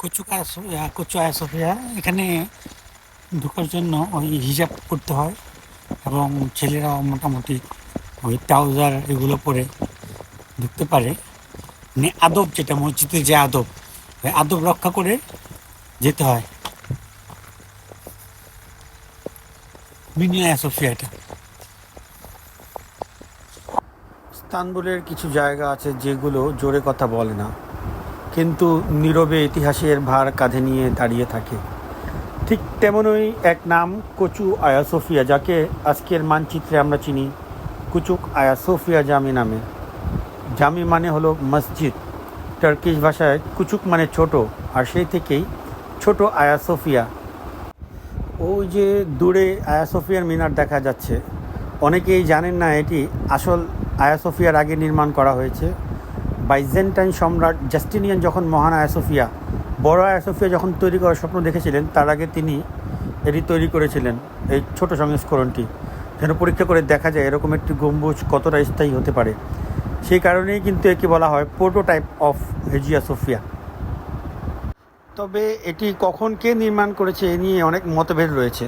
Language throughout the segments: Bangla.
কচু আয়া এখানে ঢোকার জন্য ওই হিজাব করতে হয় এবং ছেলেরা মোটামুটি ওই ট্রাউজার এগুলো পরে ঢুকতে পারে। মানে আদব যেটা, মসজিদের যে আদব, ওই আদব রক্ষা করে যেতে হয়। মিনি আয়া এটা ইস্তানবুলের কিছু জায়গা আছে যেগুলো জোরে কথা বলে না। কিন্তু নীরবে ইতিহাসের ভার কাঁধে নিয়ে দাঁড়িয়ে থাকে। ঠিক তেমনই এক নাম কচু আয়া সোফিয়া যাকে আজকের মানচিত্রে আমরা চিনি কুচুক আয়া সোফিয়া জামি নামে। জামি মানে হলো মসজিদ। টার্কিশ ভাষায় কুচুক মানে ছোট, আর সেই থেকেই ছোট আয়া সোফিয়া ওই যে দূরে আয়া সোফিয়ার মিনার দেখা যাচ্ছে। অনেকেই জানেন না এটি আসল আয়া সোফিয়ার আগে নির্মাণ করা হয়েছে। বাইজেন্টাইন সম্রাট জাস্টিনিয়ান যখন মহান আয়া সোফিয়া, বড় আয়া সোফিয়া যখন তৈরি করার স্বপ্ন দেখেছিলেন, তার আগে তিনি এটি তৈরি করেছিলেন, এই ছোট সংস্করণটি। যেন পরীক্ষা করে দেখা যায় এরকম একটি গম্বুজ কতটা স্থায়ী হতে পারে। সেই কারণেই কিন্তু একে বলা হয় প্রোটোটাইপ অফ হেজিয়া সোফিয়া। তবে এটি কখন কে নির্মাণ করেছে এ নিয়ে অনেক মতভেদ রয়েছে।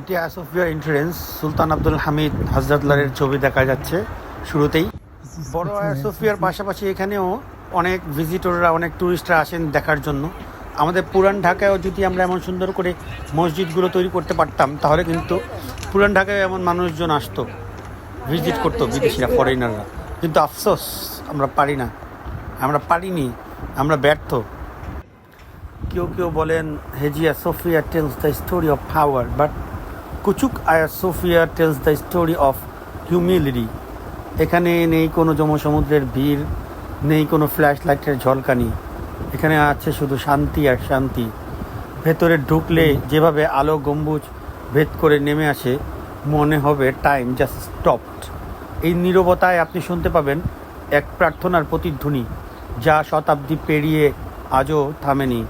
এটি আসোফিয়ার এন্ট্রেন্স সুলতান আব্দুল হামিদ হজরতলারের ছবি দেখা যাচ্ছে শুরুতেই। বড় আসোফিয়ার পাশাপাশি এখানেও অনেক ভিজিটররা অনেক ট্যুরিস্টরা আসেন দেখার জন্য। আমাদের পুরান ঢাকায়ও যদি আমরা এমন সুন্দর করে মসজিদগুলো তৈরি করতে পারতাম তাহলে কিন্তু পুরান ঢাকায় এমন মানুষজন আসতো ভিজিট করতো বিদেশিরা ফরেনাররা কিন্তু আফসোস আমরা পারি না। আমরা পারিনি আমরা ব্যর্থ। কেউ কেউ বলেন Hagia Sophia tells the story of power but কুচুক Aya Sophia tells the story of humility এখানে নেই কোনো জমসমুদ্রের ভিড়, নেই কোনো ফ্ল্যাশ লাইটের ঝলকানি। এখানে আছে শুধু শান্তি আর শান্তি। ভেতরে ঢুকলে যেভাবে আলো গম্বুজ ভেদ করে নেমে আসে, মনে হবে টাইম জাস্ট স্টপড। এই নীরবতায় আপনি শুনতে পাবেন এক প্রার্থনার প্রতিধ্বনি, যা শতাব্দী পেরিয়ে আজও থামেনি।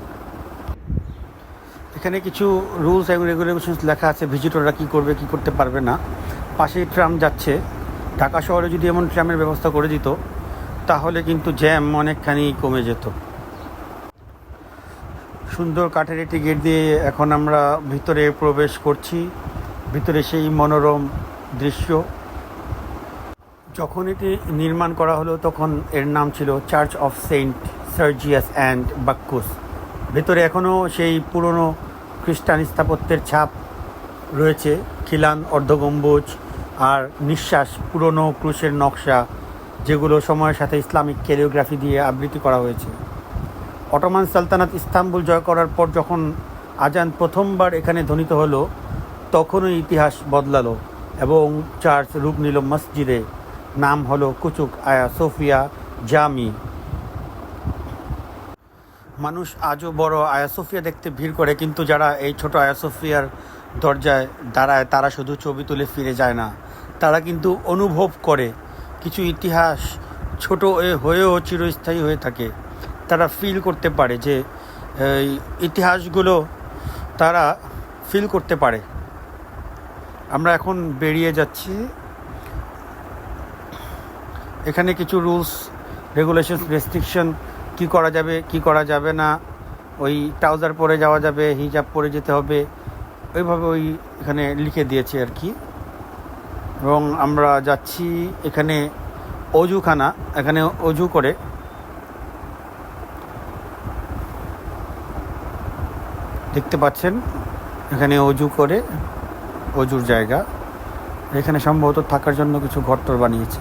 এখানে কিছু রুলস এবং রেগুলেশনস লেখা আছে, ভিজিটররা কী করবে, কী করতে পারবে না। পাশেই ট্রাম যাচ্ছে। ঢাকা শহরে যদি এমন ট্রামের ব্যবস্থা করে দিত, তাহলে কিন্তু জ্যাম অনেকখানি কমে যেত। সুন্দর কাঠের একটি গেট দিয়ে এখন আমরা ভিতরে প্রবেশ করছি। ভিতরে সেই মনোরম দৃশ্য। যখন এটি নির্মাণ করা হলো, তখন এর নাম ছিল church of Saint Sergius and Bacchus. ভেতরে এখনও সেই পুরনো খ্রিস্টান স্থাপত্যের ছাপ রয়েছে, খিলান, অর্ধগম্বুজ আর নিঃশ্বাস, পুরনো ক্রুশের নকশা, যেগুলো সময়ের সাথে ইসলামিক ক্যারিওগ্রাফি দিয়ে আবৃত্তি করা হয়েছে। অটোমান সালতানাত ইস্তাম্বুল জয় করার পর যখন আজান প্রথমবার এখানে ধ্বনিত হলো, তখনই ইতিহাস বদলালো এবং চার্চ রূপ নিল মসজিদে। নাম হলো কুচুক আয়া সোফিয়া জামি। মানুষ আজও বড় আয়াসোফিয়া দেখতে ভিড় করে, কিন্তু যারা এই ছোট আয়াসোফিয়ার দরজায় দাঁড়ায়, তারা শুধু ছবি তুলে ফিরে যায় না। তারা কিন্তু অনুভব করে। কিছু ইতিহাস ছোট হয়েও চিরস্থায়ী হয়ে থাকে। তারা ফিল করতে পারে যে ইতিহাসগুলো তারা ফিল করতে পারে। আমরা এখন বেরিয়ে যাচ্ছি। এখানে কিছু রুলস রেগুলেশন রেস্ট্রিকশন কি করা যাবে, কি করা যাবে না, ওই ট্রাউজার পরে যাওয়া যাবে হিজাব পরে যেতে হবে, ওইভাবে ওই এখানে লিখে দিয়েছে আর কি। এবং আমরা যাচ্ছি এখানে অজুখানা, এখানে অজু করে। দেখতে পাচ্ছেন, এখানে অজু করে, অজুর জায়গা। এখানে সম্ভবত থাকার জন্য কিছু ঘরটর বানিয়েছে।